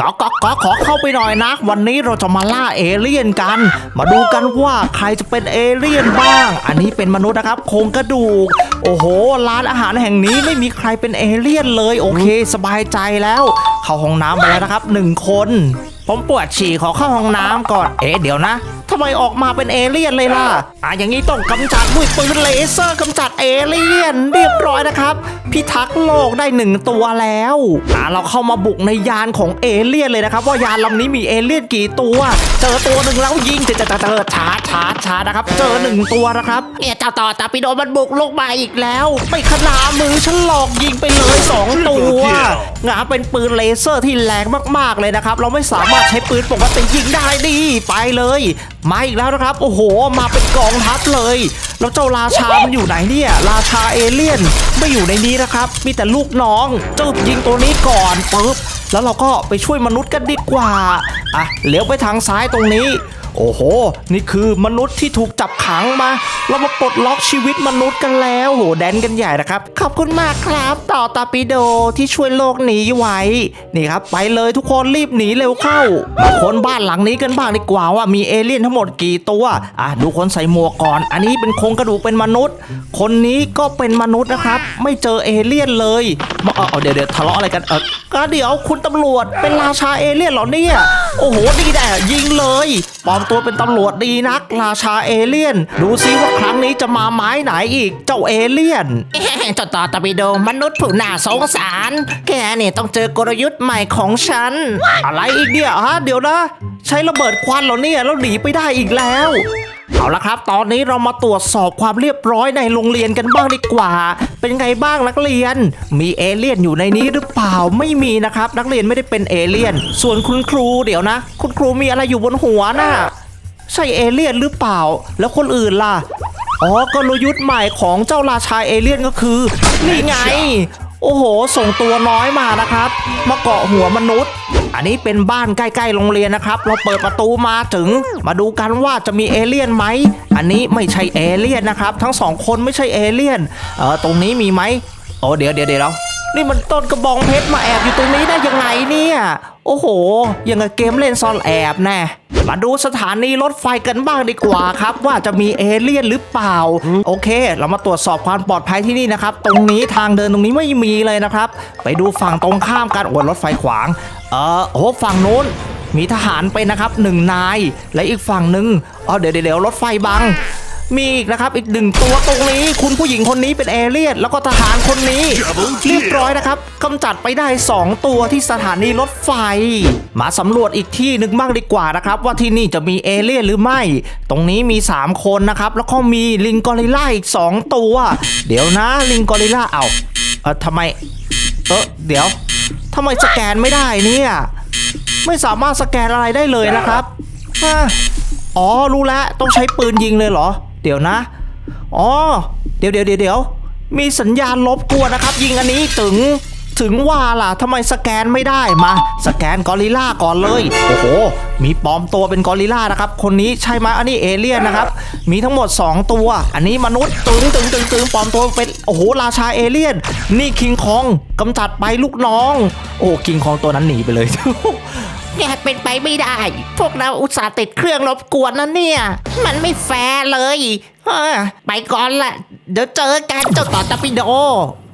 ก็ก็ก็ขอเข้าไปหน่อยนะ วันนี้เราจะมาล่าเอเลี่ยนกัน มาดูกันว่าใครจะเป็นเอเลี่ยนบ้าง อันนี้เป็นมนุษย์นะครับโครงกระดูก โอ้โห ร้านอาหารแห่งนี้ไม่มีใครเป็นเอเลี่ยนเลย โอเค สบายใจแล้ว เข้าห้องน้ำไปแล้วนะครับหนึ่งคนผมปวดฉี่ขอเข้าห้องน้ำก่อน เอ๊ะเดี๋ยวนะทำไมออกมาเป็นเอเลี่ยนเลยล่ะ อะอย่างนี้ต้องกำจัดด้วยปืนเลเซอร์กำจัดเอเลี่ยน เรียบร้อยนะครับพิทักษ์โลกได้หนึ่งตัวแล้วอะเราเข้ามาบุกในยานของเอเลี่ยนเลยนะครับว่ายานลำนี้มีเอเลี่ยนกี่ตัว เจอตัวหนึ่งแล้วยิงเจอเจอเจอชาร์จชาร์จชาร์จนะครับ เจอหนึ่งตัวนะครับ เนี่ยเจ้าต่อตาปิโดมันบุกลงมาอีกแล้วไม่ขนามือฉันหลอกยิงไปเลยสองตัวงาเป็นปืนเลเซอร์ที่แรงมากๆเลยนะครับ เราไม่สามารถใช้ปืนปกติยิงได้ดีไปเลย มาอีกแล้วนะครับ โอ้โห มาเป็นกองทัพเลย แล้วเจ้าราชามันอยู่ไหนเนี่ย ราชาเอเลี่ยนไม่อยู่ในนี้นะครับ มีแต่ลูกน้องจึบยิงตัวนี้ก่อนปึ๊บแล้วเราก็ไปช่วยมนุษย์กันดีกว่าอะเลี้ยวไปทางซ้ายตรงนี้ โอ้โห นี่คือมนุษย์ที่ถูกจับขังมา เรามาปลดล็อกชีวิตมนุษย์กันแล้วโหแดนกันใหญ่นะครับ ขอบคุณมากครับต่อตาปิโดที่ช่วยโลกหนีไว้ นี่ครับ ไปเลยทุกคนรีบหนีเร็วเข้ามาค้นบ้านหลังนี้กันบ้างดีกว่าว่ามีเอเลี่ยนทั้งหมดกี่ตัวอะดูคนใส่หมวกก่อน อันนี้เป็นโครงกระดูกเป็นมนุษย์ คนนี้ก็เป็นมนุษย์นะครับ ไม่เจอเอเลี่ยนเลยมาเอาเอเดี๋ยวเดี๋ยวทะเลาะอะไรกันเออก็เดี๋ยวคุณตำรวจเป็นราชาเอเลี่ยนเหรอเนี่ยโอ้โหดีแน่ยิงเลยปอมตัวเป็นตำรวจดีนัก ราชาเอเลี่ยน ดูซิว่าครั้งนี้จะมาไม้ไหนอีก เจ้าเอเลี่ยนเจ้าต่อตะบิโดมนุษย์ผู้น่าสงสาร แกเนี่ยต้องเจอกลยุทธ์ใหม่ของฉัน อะไรอีกเนี่ยฮะเดี๋ยวนะ ใช้ระเบิดควันเหรอเนี่ยแล้วหนีไปได้อีกแล้ว เอาละครับ ตอนนี้เรามาตรวจสอบความเรียบร้อยในโรงเรียนกันบ้างดีกว่า เป็นไงบ้างนักเรียน มีเอเลี่ยนอยู่ในนี้หรือเปล่าไม่มีนะครับ นักเรียนไม่ได้เป็นเอเลี่ยน ส่วนคุณครูเดี๋ยวนะ คุณครูมีอะไรอยู่บนหัวน่ะใช่เอเลี่ยนหรือเปล่า แล้วคนอื่นล่ะอ๋อกลยุทธ์ใหม่ของเจ้าราชาเอเลี่ยนก็คือ นี่ไง โอ้โห ส่งตัวน้อยมานะครับ มาเกาะหัวมนุษย์ อันนี้เป็นบ้านใกล้ๆโรงเรียนนะครับ เราเปิดประตูมาถึง มาดูกันว่าจะมีเอเลี่ยนไหม อันนี้ไม่ใช่เอเลี่ยนนะครับ ทั้งสองคนไม่ใช่เอเลี่ยน เออตรงนี้มีไหมโอ้เดี๋ยวเดี๋ยวเดี๋ยว นี่มันต้นกระบองเพชรมาแอบอยู่ตรงนี้ได้ยังไงเนี่ย โอ้โห ยังกับเกมเล่นซ่อนแอบแน่มาดูสถานีรถไฟกันบ้างดีกว่าครับ ว่าจะมีเอเลี่ยนหรือเปล่า โอเค เรามาตรวจสอบความปลอดภัยที่นี่นะครับ ตรงนี้ทางเดินตรงนี้ไม่มีเลยนะครับ ไปดูฝั่งตรงข้ามกันโอ้รถไฟขวาง เออโอ้ฝั่งนู้นมีทหารไปนะครับหนึ่งนาย และอีกฝั่งหนึ่งอ๋อเดี๋ยวเดี๋ยวรถไฟบัง มีอีกนะครับอีกหนึ่งตัวตรงนี้คุณผู้หญิงคนนี้เป็นเอเลี่ยนแล้วก็ทหารคนนี้เรียบร้อยนะครับกำจัดไปได้ 2 ตัวที่สถานีรถไฟ มาสำรวจอีกที่หนึ่งบ้างดีกว่านะครับ ว่าที่นี่จะมีเอเลี่ยนหรือไม่ ตรงนี้มี 3 คนนะครับ แล้วก็มีลิงกอริลล่าอีก 2 ตัว เดี๋ยวนะลิงกอริลล่าเอาเออทำไมเออเดี๋ยวทำไมสแกนไม่ได้เนี่ยไม่สามารถสแกนอะไรได้เลยนะครับอะอ๋อรู้แล้วต้องใช้ปืนยิงเลยเหรอ เดี๋ยวนะ อ๋อ เดี๋ยวเดี๋ยวเดี๋ยวมีสัญญาณลบกลัวนะครับ ยิงอันนี้ถึงถึงว่าล่ะทำไมสแกนไม่ได้มา สแกนกอริล่าก่อนเลย โอ้โห มีปลอมตัวเป็นกอริลล่านะครับ คนนี้ใช่ไหมอันนี้เอเลี่ยนนะครับ มีทั้งหมด 2 ตัว อันนี้มนุษย์ตึงตึงตึงตึงปลอมตัวเป็นโอ้โหราชาเอเลี่ยน นี่คิงคองกำจัดไปลูกน้อง โอ้คิงคองตัวนั้นหนีไปเลย แกเป็นไปไม่ได้ พวกเราอุตส่าห์ติดเครื่องรบกวนนะเนี่ย มันไม่แฟร์เลยเออไปก่อนละเดี๋ยวเจอกันเจ้าต่อตะปิโด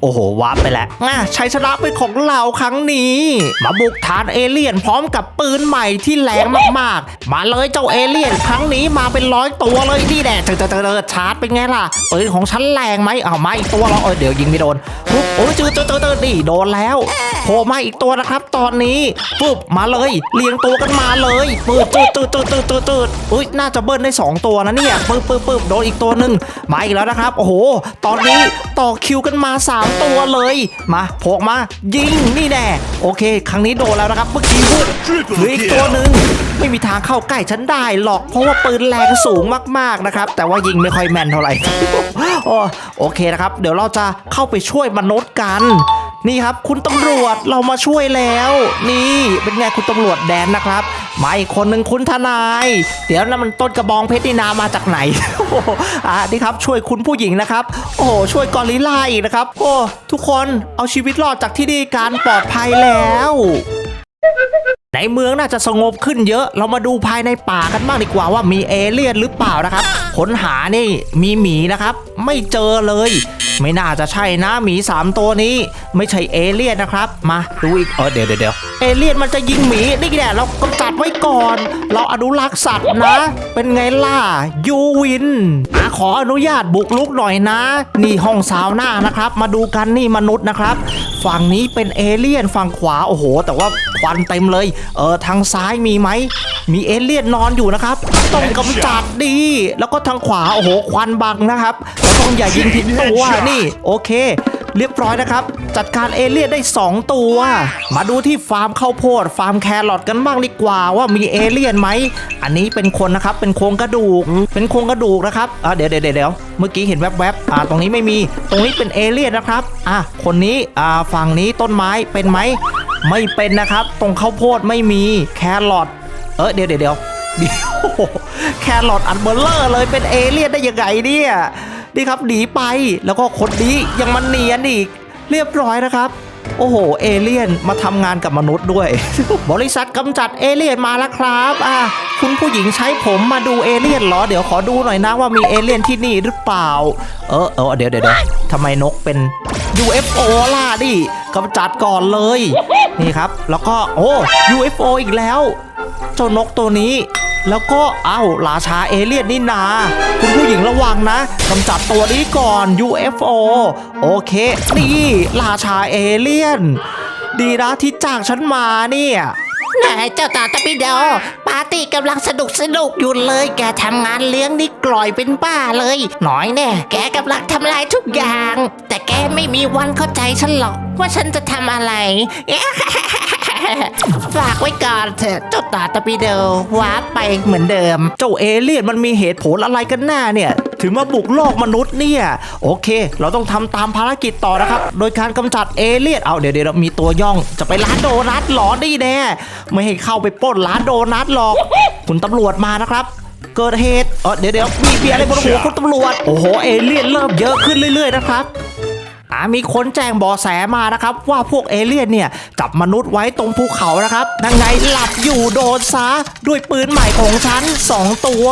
โอ้โหวาร์ปไปแล้วอะชัยชนะเป็นของเราครั้งนี้ มาบุกฐานเอเลี่ยนพร้อมกับปืนใหม่ที่แรงมากๆ มาเลยเจ้าเอเลี่ยนครั้งนี้มาเป็นร้อยตัวเลยนี่แน่เจอเจอเจอเจอชาร์จเป็นไงล่ะปืนของฉันแรงไหมอ้ามาอีกตัวเราเออเดี๋ยวยิงไม่โดนปุ๊บโอ้ยเจอเจอเจอเจอนี่โดนแล้วโผล่มาอีกตัวนะครับ ตอนนี้ปุ๊บมาเลยเรียงตัวกันมาเลยปืดตืดตืดตืดตืดตืดตืดอุ้ยน่าจะเบิ้ลได้สองตัวนะเนี่ยปึ๊บปึ๊บปึ๊บโดนอีกตัวหนึ่งมาอีกแล้วนะครับ โอ้โห ตอนนี้ต่อคิวกันมาส3 ตัวเลย มาโผกมา ยิงนี่แน่โอเค ครั้งนี้โดนแล้วนะครับเมื่อกี้พูดเหรืออีกตัวหนึ่งไม่มีทางเข้าใกล้ฉันได้หรอกเพราะว่าปืนแรงสูงมากๆนะครับ แต่ว่ายิงไม่ค่อยแม่นเท่าไหร่โอเคนะครับ เดี๋ยวเราจะเข้าไปช่วยมนุษย์กัน นี่ครับคุณตำรวจเรามาช่วยแล้ว นี่เป็นไงคุณตำรวจแดนนะครับ มาอีกคนหนึ่งคุณทนาย เดี๋ยวนั้นมันต้นกระบองเพชรนี่นามาจากไหนโอ้โหอ่านี่ครับช่วยคุณผู้หญิงนะครับ โอ้โหช่วยกอริลล่าอีกนะครับ โอ้ทุกคนเอาชีวิตรอดจากที่นี่การปลอดภัยแล้วในเมืองน่าจะสงบขึ้นเยอะ เรามาดูภายในป่ากันบ้างดีกว่าว่ามีเอเลี่ยนหรือเปล่านะครับค้นหานี่มีหมีนะครับ ไม่เจอเลย ไม่น่าจะใช่นะหมีสามตัวนี้ ไม่ใช่เอเลี่ยนนะครับ มาดูอีกเออเดี๋ยวเดี๋ยวเอเลี่ยนมันจะยิงหมีนี่แหละเรากำจัดไว้ก่อน เราอนุรักษ์สัตว์นะ เป็นไงล่ะยูวินอะขออนุญาตบุกลุกหน่อยนะ นี่ห้องสาวหน้านะครับ มาดูกันนี่มนุษย์นะครับ ฝั่งนี้เป็นเอเลี่ยนฝั่งขวาโอ้โห แต่ว่าควันเต็มเลย เออทางซ้ายมีไหมมีเอเลี่ยนนอนอยู่นะครับ ต้องกำจัดดี แล้วก็ทางขวาโอ้โหควันบังนะครับ ต้องอย่ายิงผิดตัวนี่ โอเค เรียบร้อยนะครับ จัดการเอเลี่ยนได้ 2 ตัว มาดูที่ฟาร์มข้าวโพด ฟาร์มแครอทกันบ้างดีกว่าว่ามีเอเลี่ยนไหม อันนี้เป็นคนนะครับ เป็นโครงกระดูก เป็นโครงกระดูกนะครับอ่าเดี๋ยวเดี๋ยวเดี๋ยวเมื่อกี้เห็นแวบๆอ่าตรงนี้ไม่มี ตรงนี้เป็นเอเลี่ยนนะครับ อะคนนี้อ่าฝั่งนี้ต้นไม้เป็นไหม ไม่เป็นนะครับ ตรงข้าวโพดไม่มีแครอทเออเดี๋ยวเดี๋ยวเดี๋ยวเดี๋ยวแครอทอันเบลเลอร์เลยเป็นเอเลี่ยนได้ยังไงเนี่ย นี่ครับหนีไปแล้วก็คนนี้ยังมันเนียนอีก เรียบร้อยนะครับโอ้โห เอเลี่ยนมาทำงานกับมนุษย์ด้วย บริษัทกำจัดเอเลี่ยนมาแล้วครับ อะ คุณผู้หญิงใช้ผมมาดูเอเลี่ยนเหรอ เดี๋ยวขอดูหน่อยนะว่ามีเอเลี่ยนที่นี่หรือเปล่า เออ เออ เดี๋ยวเดี๋ยวเดี๋ยวทำไมนกเป็น UFO ล่ะดิกำจัดก่อนเลย นี่ครับ แล้วก็ โอ้ UFO อีกแล้ว เจ้านกตัวนี้ แล้วก็เอ้าราชาเอเลี่ยนนี่นา คุณผู้หญิงระวังนะกำจัดตัวนี้ก่อน UFO โอเค นี่ ราชาเอเลี่ยน ดีนะที่จ้างฉันมาเนี่ยไหนเจ้าตาตะปิโดปปาร์ตี้กำลังสนุกสนุกอยู่เลย แกทำงานเลี้ยงนี่กล่อยเป็นบ้าเลย หน่อยแน่แกกำลังทำลายทุกอย่าง แต่แกไม่มีวันเข้าใจฉันหรอกว่าฉันจะทำอะไร ฝากไว้ก่อนเถอะเจ้าตาตะปิโดว้าร์ปไปเหมือนเดิม เจ้าเอเลี่ยนมันมีเหตุผลอะไรกันแน่เนี่ย ถึงมาบุกโลกมนุษย์เนี่ย โอเค เราต้องทำตามภารกิจต่อนะครับ โดยการกำจัดเอเลี่ยนเอาเดี๋ยวเดี๋ยวมีตัวย่อง จะไปร้านโดนัทหรอนี่แน่ไม่ให้เข้าไปปล้นร้านโดนัทหรอก คุณตำรวจมานะครับ เกิดเหตุเออเดี๋ยวเดี๋ยวมีเบียร์อะไรบนหัวคุณตำรวจ โอ้โห เอเลี่ยนเริ่มเยอะขึ้นเรื่อย ๆ นะครับอ่ามีคนแจ้งเบอแสมานะครับ ว่าพวกเอเลี่ยนเนี่ยจับมนุษย์ไว้ตรงภูเขานะครับยังไงหลับอยู่โดนซะด้วยปืนใหม่ของฉัน 2 ตัว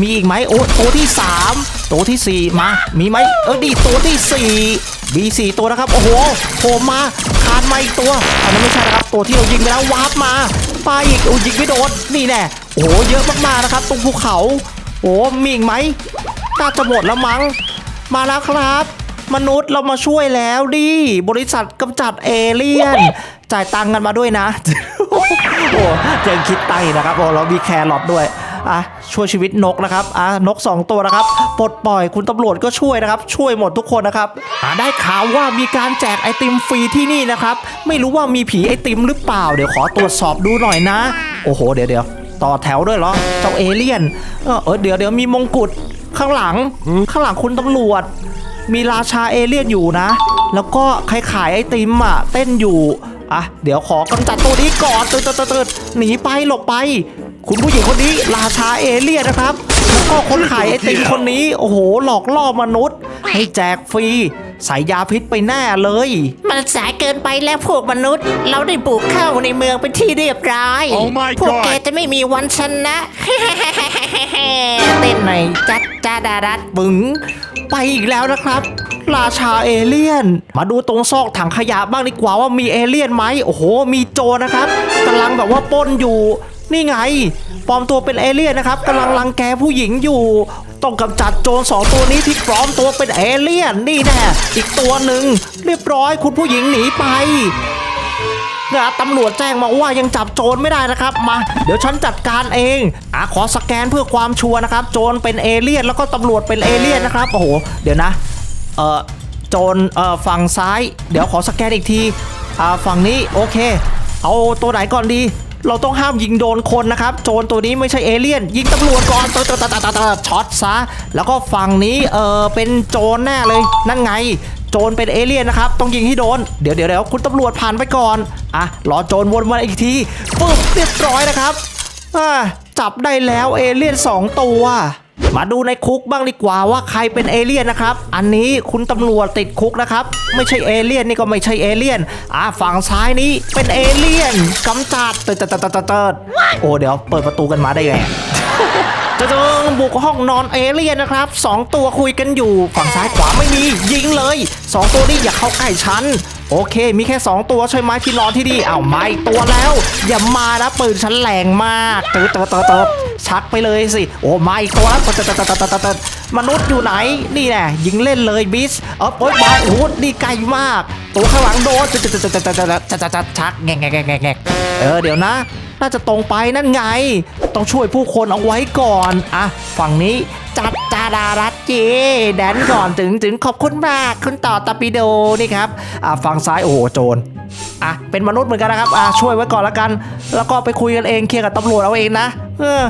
มีอีกไหมโอ้ตัวที่ 3 ตัวทีสี่ 4 มา มีไหมเออดีตัวที่4มีสี่ตัวนะครับ โอ้โหโผล่มาคานมาอีกตัว อันนั้นไม่ใช่นะครับ ตัวที่เรายิงไปแล้ววาร์ปมาปาอีกโอ้ยิงไม่โดนนี่แน่โอ้โหเยอะมากๆนะครับ ตรงภูเขาโอ้มีอีกไหมน่าจะหมดแล้วมั้งมาแล้วครับ มนุษย์เรามาช่วยแล้วดิบริษัทกำจัดเอเลี่ยน จ่ายตังค์กันมาด้วยนะ โอ้ยังคิดไตนะครับโอ้เรามีแครอทด้วย อะช่วยชีวิตนกนะครับอะนก 2 ตัวนะครับปลดปล่อยคุณตำรวจก็ช่วยนะครับ ช่วยหมดทุกคนนะครับอะได้ข่าวว่ามีการแจกไอติมฟรีที่นี่นะครับ ไม่รู้ว่ามีผีไอติมหรือเปล่า เดี๋ยวขอตรวจสอบดูหน่อยนะ โอ้โห เดี๋ยวเดี๋ยวต่อแถวด้วยเหรอเจ้าเอเลี่ยนเออเอเดี๋ยวเดี๋ยวมีมงกุฎข้างหลังข้างหลังคุณตำรวจ มีราชาเอเลี่ยนอยู่นะ แล้วก็ใครขายไอติมอะเต้นอยู่อะเดี๋ยวขอกำจัดตัวนี้ก่อนตืดตืดตืดหนีไปหลบไป คุณผู้หญิงคนนี้ราชาเอเลี่ยนนะครับ แล้วก็คนขายไอติมคนนี้ โอ้โห หลอกล่อมนุษย์ ให้แจกฟรีใส่ยาพิษไปแน่เลย มันสายเกินไปแล้วพวกมนุษย์ เราได้บุกเข้าในเมืองเป็นที่เรียบร้อย Oh my พวก God แกจะไม่มีวันชนะ เต้นหน่อยจัดจ้าดาดัดบึง ไปอีกแล้วนะครับ ราชาเอเลี่ยน มาดูตรงซอกถังขยะบ้างดีกว่าว่ามีเอเลี่ยนไหมโอ้โห มีโจรนะครับกำลังแบบว่าปล้นอยู่ นี่ไงปลอมตัวเป็นเอเลี่ยนนะครับกำลังรังแกผู้หญิงอยู่ ต้องกำจัดโจรสองตัวนี้ที่ปลอมตัวเป็นเอเลี่ยนนี่แน่อีกตัวหนึ่งเรียบร้อยคุณผู้หญิงหนีไปนะตำรวจแจ้งมาว่ายังจับโจรไม่ได้นะครับ มาเดี๋ยวฉันจัดการเองอะขอสแกนเพื่อความชัวร์นะครับ โจรเป็นเอเลี่ยนแล้วก็ตำรวจเป็นเอเลี่ยนนะครับโอ้โหเดี๋ยวนะเออโจรเออฝั่งซ้าย เดี๋ยวขอสแกนอีกทีอ่าฝั่งนี้โอเค เอาตัวไหนก่อนดี เราต้องห้ามยิงโดนคนนะครับ โจรตัวนี้ไม่ใช่เอเลี่ยน ยิงตำรวจก่อนตตตตตตช็อตซะ แล้วก็ฝั่งนี้เออเป็นโจรแน่เลย นั่นไงโจรเป็นเอเลี่ยนนะครับ ต้องยิงให้โดน เดี๋ยวเดี๋ยวเดี๋ยวคุณตำรวจผ่านไปก่อน อะ รอโจรวนมาอีกทีปึ๊บเรียบร้อยนะครับ อ่า จับได้แล้วเอเลี่ยน 2 ตัว มาดูในคุกบ้างดีกว่าว่าใครเป็นเอเลี่ยนนะครับ อันนี้คุณตำรวจติดคุกนะครับ ไม่ใช่เอเลี่ยนนี่ก็ไม่ใช่เอเลี่ยน อ่าฝั่งซ้ายนี้เป็นเอเลี่ยนกำจัดเติร์ดเติร์ดเติร์ดเติร์ดโอ้เดี๋ยวเปิดประตูกันมาได้ไงจะเดิงบุกห้องนอนเอเลี่ยนนะครับสองตัวคุยกันอยู่ ฝั่งซ้ายขวาไม่มียิงเลยสองตัวนี้อย่าเข้าใกล้ฉัน โอเค มีแค่สองตัวใช่ไหมที่นอนที่นี่อ้าไม่ตัวแล้ว อย่ามานะปืนฉันแรงมากเติร์ดเติร์ดเติร์ดเติร์ดชักไปเลยสิ โอ้ไม่ตัวแล้วเติร์ดเติร์ดเติร์ดเติร์ดเติร์ดเติร์ดมนุษย์อยู่ไหน นี่แน่ยิงเล่นเลยบิสเออโอ๊ยมาโอ้โหนี่ไกลมาก ตัวข้างหลังโดนเติร์ดเติร์ดเติร์ดเติร์ดเติร์ดชักแงกแงแงแงเออเดี๋ยวนะน่าจะตรงไปนั่นไง ต้องช่วยผู้คนเอาไว้ก่อน อะ ฝั่งนี้ จัดจาดารัตเจแดนก่อนถึงถึงขอบคุณมากคุณต่อตาปิโดนี่ครับอ่าฝั่งซ้ายโอ้โหโจรอะเป็นมนุษย์เหมือนกันนะครับอะช่วยไว้ก่อนละกัน แล้วก็ไปคุยกันเองเคลียร์กับตำรวจเอาเองนะเออ